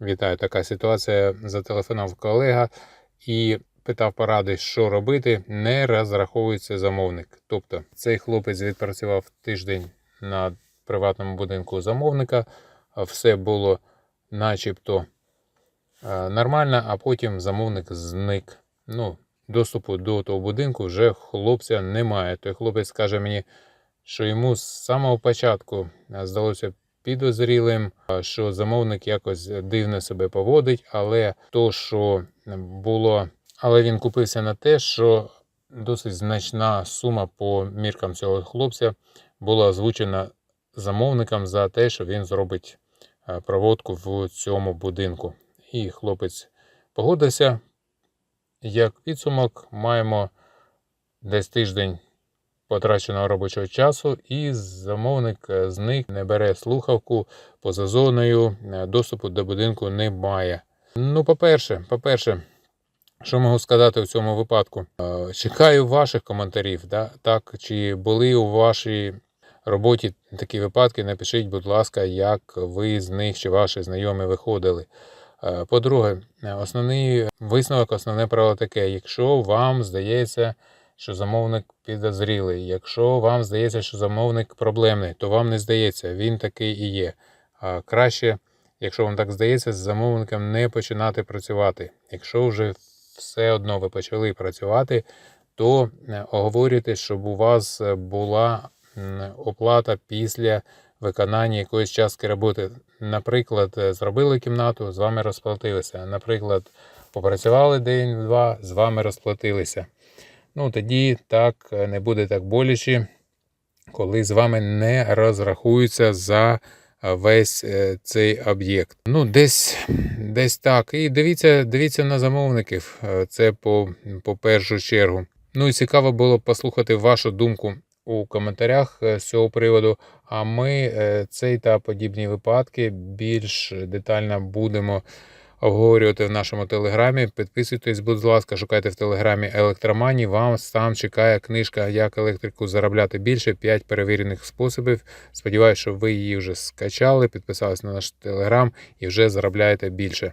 Вітаю, така ситуація. Зателефонував колега і питав поради, що робити. Не розраховується замовник. Тобто цей хлопець відпрацював тиждень на приватному будинку замовника, все було начебто е, нормально, а потім замовник зник. Ну, доступу до того будинку вже хлопця немає. Той хлопець каже мені, що йому з самого початку е, здалося підозрілим, що замовник якось дивно себе поводить, але то, що було, але він купився на те, що досить значна сума по міркам цього хлопця була озвучена замовником за те, що він зробить е, проводку в цьому будинку. І хлопець погодився. Як підсумок, маємо десь тиждень потраченого робочого часу, і замовник е, зник, не бере слухавку поза зоною, е, доступу до будинку немає. Ну, по-перше, по-перше, що можу сказати в цьому випадку? Е, Чекаю ваших коментарів. Да? Так, чи були у вашій роботі такі випадки? Напишіть, будь ласка, як ви з них чи ваші знайомі виходили. По-друге, основний висновок, основне правило таке: якщо вам здається, що замовник підозрілий, якщо вам здається, що замовник проблемний, то вам не здається, він такий і є. А краще, якщо вам так здається, з замовником не починати працювати. Якщо вже все одно ви почали працювати, то е, оговорюйте, щоб у вас була оплата після виконання якоїсь частки роботи. Наприклад, е, зробили кімнату, з вами розплатилися. Наприклад, попрацювали день-два, з вами розплатилися. Ну, тоді так е, не буде так боляче, коли з вами не розрахуються за е, весь е, цей об'єкт. Ну, десь, десь так. І дивіться, дивіться на замовників. Це по, по першу чергу. Ну і цікаво було послухати вашу думку у коментарях з цього приводу. А ми цей та подібні випадки більш детально будемо обговорювати в нашому телеграмі. Підписуйтесь, будь ласка, шукайте в телеграмі електромані. Вам сам чекає книжка Як електрику заробляти більше. 5 перевірених способів. Сподіваюсь, що ви її вже скачали, підписались на наш телеграм і вже заробляєте більше.